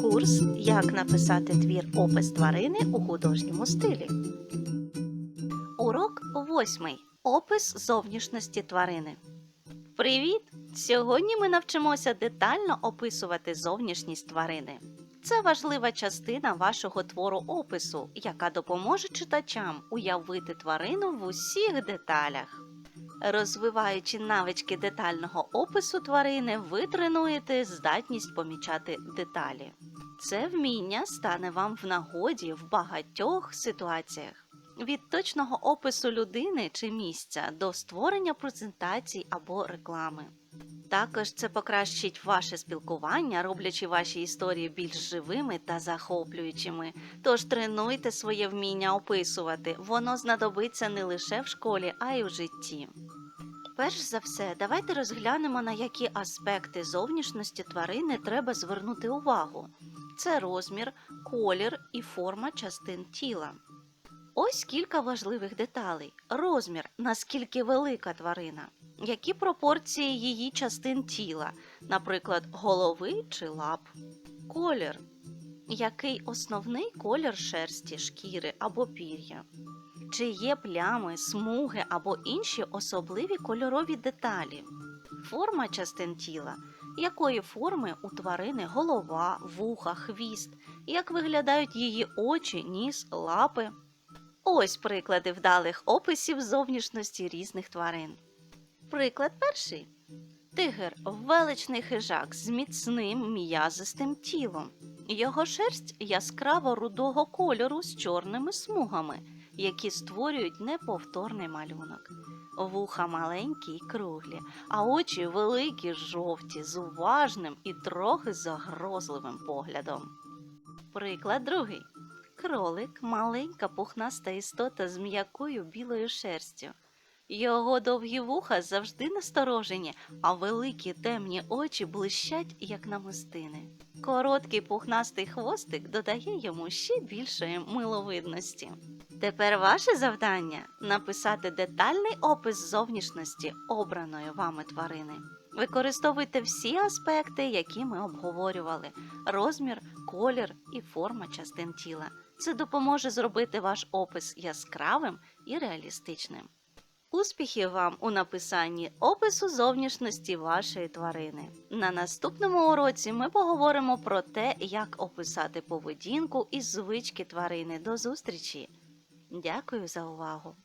Курс Як написати твір опис тварини у художньому стилі. Урок восьмий. Опис зовнішності тварини. Привіт! Сьогодні ми навчимося детально описувати зовнішність тварини. Це важлива частина вашого твору опису, яка допоможе читачам уявити тварину в усіх деталях. Розвиваючи навички детального опису тварини, ви тренуєте здатність помічати деталі. Це вміння стане вам в нагоді в багатьох ситуаціях. Від точного опису людини чи місця до створення презентацій або реклами. Також це покращить ваше спілкування, роблячи ваші історії більш живими та захоплюючими. Тож тренуйте своє вміння описувати, воно знадобиться не лише в школі, а й у житті. Перш за все, давайте розглянемо, на які аспекти зовнішності тварини треба звернути увагу. Це розмір, колір і форма частин тіла. Ось кілька важливих деталей. Розмір, наскільки велика тварина, які пропорції її частин тіла, наприклад, голови чи лап. Колір, який основний колір шерсті, шкіри або пір'я. Чи є плями, смуги або інші особливі кольорові деталі. Форма частин тіла, якої форми у тварини голова, вуха, хвіст, як виглядають її очі, ніс, лапи. Ось приклади вдалих описів зовнішності різних тварин. Приклад перший. Тигр величний хижак з міцним м'язистим тілом. Його шерсть яскраво рудого кольору з чорними смугами, які створюють неповторний малюнок. Вуха маленькі й круглі, а очі великі, жовті, з уважним і трохи загрозливим поглядом. Приклад другий. Кролик маленька пухнаста істота з м'якою білою шерстю. Його довгі вуха завжди насторожені, а великі темні очі блищать, як намистини. Короткий пухнастий хвостик додає йому ще більшої миловидності. Тепер ваше завдання написати детальний опис зовнішності обраної вами тварини. Використовуйте всі аспекти, які ми обговорювали: розмір, колір і форма частин тіла. Це допоможе зробити ваш опис яскравим і реалістичним. Успіхів вам у написанні опису зовнішності вашої тварини. На наступному уроці ми поговоримо про те, як описати поведінку і звички тварини. До зустрічі! Дякую за увагу!